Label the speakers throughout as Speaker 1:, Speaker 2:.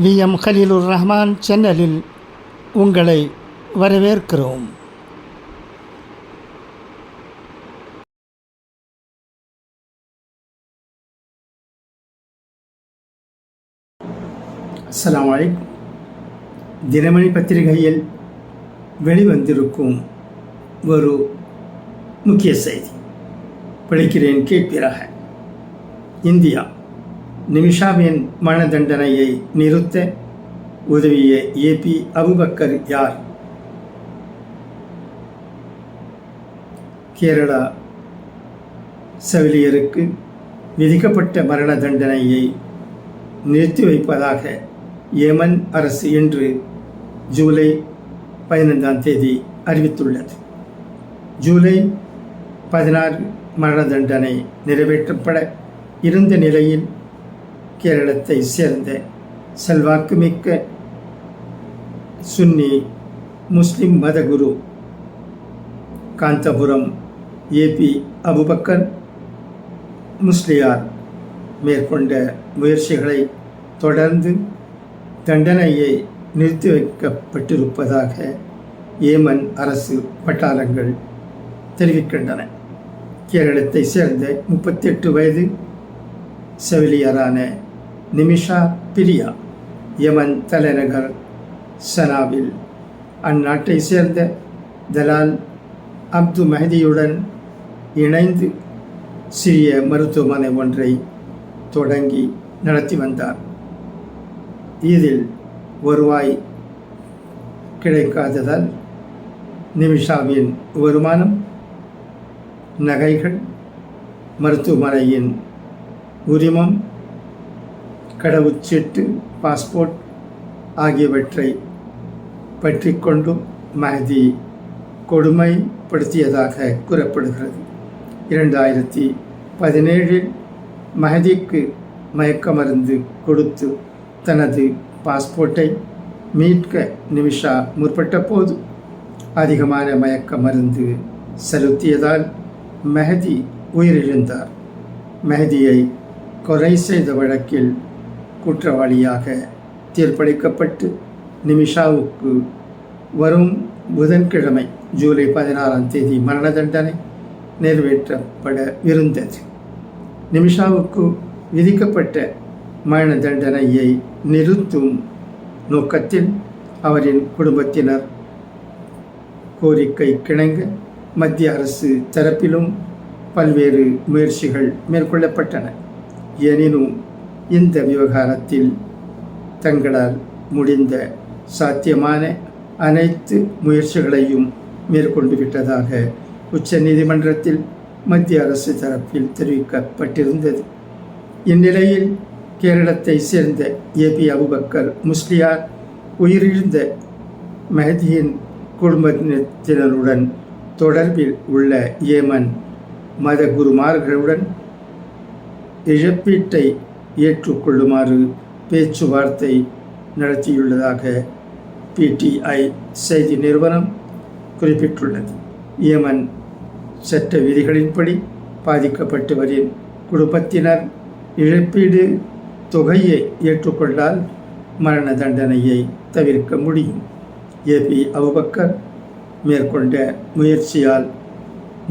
Speaker 1: We. M. Haleelur Rahman சேனலில் உங்களை வரவேற்கிறோம்.
Speaker 2: அஸ்லாம் அலைக்கும். தினமணி பத்திரிகையில் வெளிவந்திருக்கும் ஒரு முக்கிய செய்தி. பிழைக்கிறேன் கேட்பீராக இந்தியா. நிமிஷாவின் மனதண்டனையை தண்டனையை நிறுத்த உதவிய ஏபி அபுபக்கர் யார்? கேரளா செவிலியருக்கு விதிக்கப்பட்ட மரண தண்டனையை நிறுத்தி வைப்பதாக ஏமன் அரசு இன்று ஜூலை பதினைந்தாம் தேதி அறிவித்துள்ளது. ஜூலை பதினாறு மரண தண்டனை நிறைவேற்றப்பட இருந்த நிலையில் கேரளத்தை சேர்ந்த செல்வாக்குமிக்க சுன்னி முஸ்லிம் மதகுரு காந்தபுரம் ஏபி அபுபக்கர் முஸ்லியார் மேற்கொண்ட முயற்சிகளை தொடர்ந்து தண்டனையை நிறுத்தி வைக்கப்பட்டிருப்பதாக ஏமன் அரசு வட்டாரங்கள் தெரிவிக்கின்றன. கேரளத்தை சேர்ந்த முப்பத்தி எட்டு வயது செவிலியரான நிமிஷா பிரியா யமன் தலைநகர் சனாவில் அந்நாட்டை சேர்ந்த தலால் அப்து மெஹதியுடன் இணைந்து சிறிய மருத்துவமனை ஒன்றை தொடங்கி நடத்தி வந்தார். இதில் வருவாய் கிடைக்காததால் நிமிஷாவின் வருமானம் நகைகள் மருத்துவமனையின் உரிமம் கடவுச்சீட்டு பாஸ்போர்ட் ஆகியவற்றை பற்றி கொண்டும் மஹதி கொடுமைப்படுத்தியதாக கூறப்படுகிறது. இரண்டாயிரத்தி பதினேழில் மஹதிக்கு மயக்க மருந்து கொடுத்து தனது பாஸ்போர்ட்டை மீட்க நிமிஷா முற்பட்ட போது அதிகமான மயக்க மருந்து செலுத்தியதால் மெஹதி உயிரிழந்தார். மெஹதியை கொலை செய்த வழக்கில் குற்றவாளியாக தீர்ப்பளிக்கப்பட்டு நிமிஷாவுக்கு வரும் புதன்கிழமை ஜூலை பதினாறாம் தேதி மரண தண்டனை நிறைவேற்றப்பட இருந்தது. நிமிஷாவுக்கு விதிக்கப்பட்ட மரண தண்டனையை நிறுத்தும் நோக்கத்தில் அவரின் குடும்பத்தினர் கோரிக்கை கிணங்க மத்திய அரசு தரப்பிலும் பல்வேறு முயற்சிகள் மேற்கொள்ளப்பட்டன. எனினும் இந்த விவகாரத்தில் தங்களால் முடிந்த சாத்தியமான அனைத்து முயற்சிகளையும் மேற்கொண்டு விட்டதாக உச்ச நீதிமன்றத்தில் மத்திய அரசு தரப்பில் தெரிவிக்கப்பட்டிருந்தது. இந்நிலையில் கேரளத்தை சேர்ந்த ஏபி அபுபக்கர் முஸ்லியார் உயிரிழந்த மெஹதியின் குடும்பத்தினருடன் தொடர்பில் உள்ள ஏமன் மத குருமார்களுடன் இழப்பீட்டை ஏற்றுக்கொள்ளுமாறு பேச்சுவார்த்தை நடத்தியுள்ளதாக பிடிஐ செய்தி நிறுவனம் குறிப்பிட்டுள்ளது. ஏமன் சட்ட விதிகளின்படி பாதிக்கப்பட்டவரின் குடும்பத்தினர் இழப்பீடு தொகையை ஏற்றுக்கொண்டால் மரண தண்டனையை தவிர்க்க முடியும். ஏபி அபுபக்கர் மேற்கொண்ட முயற்சியால்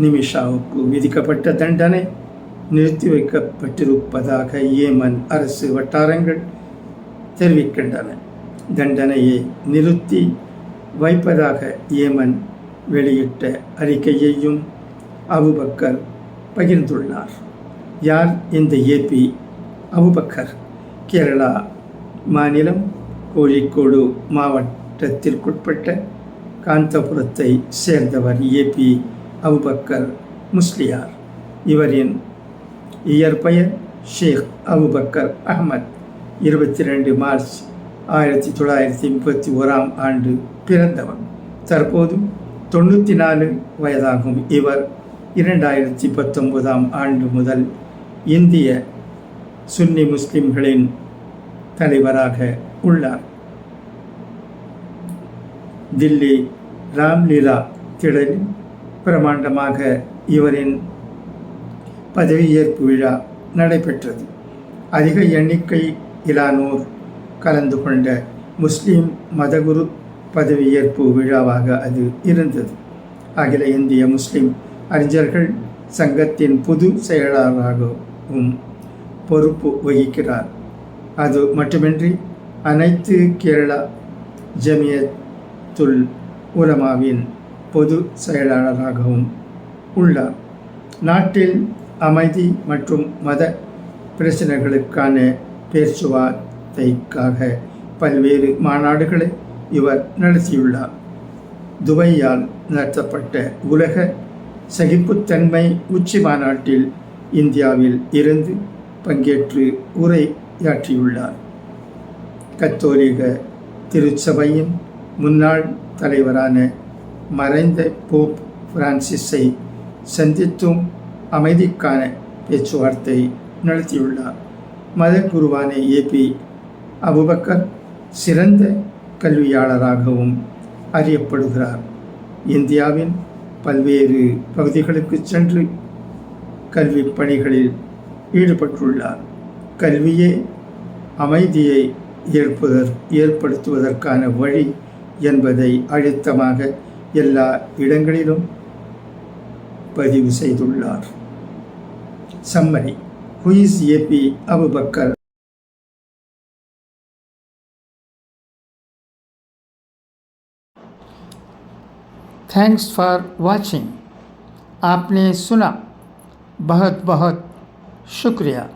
Speaker 2: நிமிஷாவுக்கு விதிக்கப்பட்ட தண்டனை நிறுத்தி வைக்கப்பட்டிருப்பதாக ஏமன் அரசு வட்டாரங்கள் தெரிவிக்கின்றன. தண்டனையை நிறுத்தி வைப்பதாக ஏமன் வெளியிட்ட அறிக்கையையும் அபுபக்கர் பகிர்ந்துள்ளார். யார் இந்த ஏபி அபுபக்கர் கேரளா மாநிலம் கோழிக்கோடு மாவட்டத்திற்குட்பட்ட காந்தபுரத்தை சேர்ந்தவர் ஏபி அபுபக்கர் முஸ்லியார். இவரின் இயற்பெயர் ஷேக் அபுபக்கர் அஹமத் இருபத்தி ரெண்டு மார்ச் ஆயிரத்தி தொள்ளாயிரத்தி முப்பத்தி ஓராம் ஆண்டு பிறந்தவர் தற்போது தொண்ணூற்றி நாலு வயதாகும் இவர். இரண்டாயிரத்தி பத்தொன்பதாம் ஆண்டு முதல் இந்திய சுன்னி முஸ்லிம்களின் தலைவராக உள்ளார். தில்லி ராம்லீலா திடலில் பிரமாண்டமாக இவரின் பதவியேற்பு விழா நடைபெற்றது. அதிக எண்ணிக்கையிலானோர் கலந்து கொண்ட முஸ்லீம் மதகுரு பதவியேற்பு விழாவாக அது இருந்தது. அகில இந்திய முஸ்லிம் அறிஞர்கள் சங்கத்தின் புது செயலாளராகவும் பொறுப்பு வகிக்கிறார். அது மட்டுமின்றி அனைத்து கேரளா ஜமியத்துல் உலமாவின் பொது செயலாளராகவும் உள்ளார். நாட்டில் அமைதி மற்றும் மத பிரச்சனைகளுக்கான பேச்சுவார்த்தைக்காக பல்வேறு மாநாடுகளை இவர் நடத்தியுள்ளார். துபையால் நடத்தப்பட்ட உலக சகிப்புத்தன்மை உச்சி மாநாட்டில் இந்தியாவில் இருந்து பங்கேற்று உரையாற்றியுள்ளார். கத்தோலிக திருச்சபையின் முன்னாள் தலைவரான மறைந்த போப் பிரான்சிஸை சந்தித்தும் அமைதிக்கான பேச்சுவார்த்தை நடத்தியுள்ளார். மத குருவான ஏபி அபுபக்கர் சிறந்த கல்வியாளராகவும் அறியப்படுகிறார். இந்தியாவின் பல்வேறு பகுதிகளுக்கு சென்று கல்வி பணிகளில் ஈடுபட்டுள்ளார். கல்வியே அமைதியை ஏற்பதற் ஏற்படுத்துவதற்கான வழி என்பதை அழுத்தமாக எல்லா இடங்களிலும் பதிவு செய்துள்ளார். Summary Who is AP Abu Bakr?
Speaker 1: Thanks for watching आपने सुना बहुत बहुत शुक्रिया